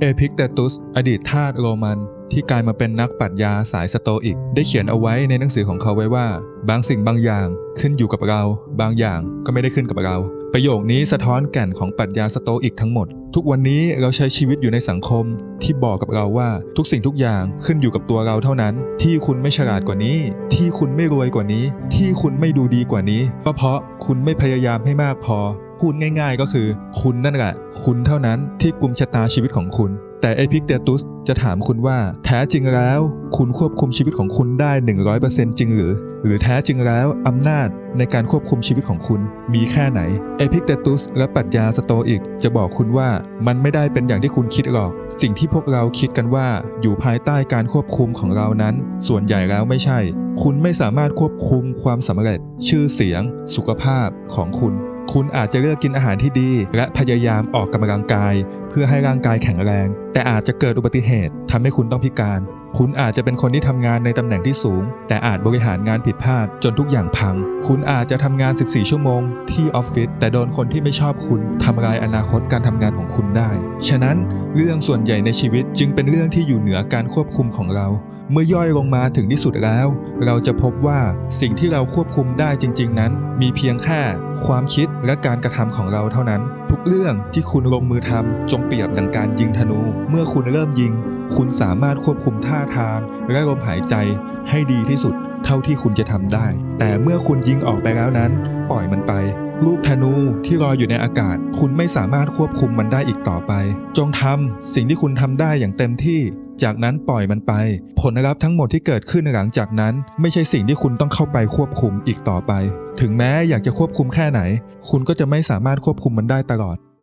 เอพิกเตตุสอดีตทาสโรมัน ที่กลายมาเป็นนักปรัชญาสายสโตอิก ได้เขียนเอาไว้ในหนังสือของเขาไว้ว่า บางสิ่งบางอย่างขึ้นอยู่กับเรา บางอย่างก็ไม่ได้ขึ้นกับเรา ประโยคนี้สะท้อนแก่นของปรัชญาสโตอิกทั้งหมด ทุกวันนี้เราใช้ชีวิตอยู่ในสังคม ที่บอกกับเราว่าทุกสิ่งทุกอย่างขึ้นอยู่กับตัวเราเท่านั้น ที่คุณไม่ฉลาดกว่านี้ ที่คุณไม่รวยกว่านี้ ที่คุณไม่ดูดีกว่านี้ ก็เพราะคุณไม่พยายามให้มากพอ พูดง่าย ๆ ก็คือ คุณนั่นแหละ คุณเท่านั้นที่กุมชะตาชีวิตของคุณ แต่เอพิกเตตุสจะถามคุณว่า แท้จริงแล้ว คุณควบคุมชีวิตของคุณได้ 100%จริงหรือ หรือแท้จริงแล้วอำนาจในการควบคุมชีวิตของคุณมีแค่ไหนเอพิกเตตุสและปรัชญาสโตอิกจะบอกคุณว่ามันไม่ได้เป็นอย่างที่คุณคิดหรอก สิ่งที่พวกเราคิดกันว่าอยู่ภายใต้การควบคุมของเรานั้น ส่วนใหญ่แล้วไม่ใช่ คุณไม่สามารถควบคุมความสำเร็จ ชื่อเสียง สุขภาพของคุณ คุณอาจจะเลือกกินอาหารที่ดี และพยายามออกกำลังกาย เพื่อให้ร่างกายแข็งแรง แต่อาจจะเกิดอุบัติเหตุทำให้คุณต้องพิการ คุณอาจจะเป็นคนที่ทำงานในตำแหน่งที่สูง แต่อาจบริหารงานผิดพลาด จนทุกอย่างพัง คุณอาจจะทำงาน 14 ชั่วโมง ที่ออฟฟิศแต่โดนคนที่ไม่ชอบคุณทำลายอนาคตการทำงานของคุณได้ ฉะนั้นเรื่องส่วนใหญ่ในชีวิตจึงเป็นเรื่องที่อยู่เหนือการควบคุมของเราเมื่อย่อยลงมาถึงที่สุดแล้ว เราจะพบว่าสิ่งที่เราควบคุมได้จริง ๆ นั้น มีเพียงแค่ ความคิดและการกระทำของเราเท่านั้น ทุกเรื่องที่คุณลงมือทำจงเปรียบดังการยิงธนู เมื่อคุณเริ่มยิง คุณสามารถควบคุมท่าทาง และลมหายใจให้ดีที่สุด เท่าที่คุณจะทำได้ แต่เมื่อคุณยิงออกไปแล้วนั้น ปล่อยมันไป ลูกธนูที่ลอยอยู่ในอากาศ คุณไม่สามารถควบคุมมันได้อีกต่อไป จงทำสิ่งที่คุณทำได้อย่างเต็มที่ จากนั้นปล่อยมันไป ผลลัพธ์ทั้งหมดที่เกิดขึ้นหลังจากนั้น ไม่ใช่สิ่งที่คุณต้องเข้าไปควบคุมอีกต่อไป ถึงแม้อยากจะควบคุมแค่ไหน คุณก็จะไม่สามารถควบคุมมันได้ตลอด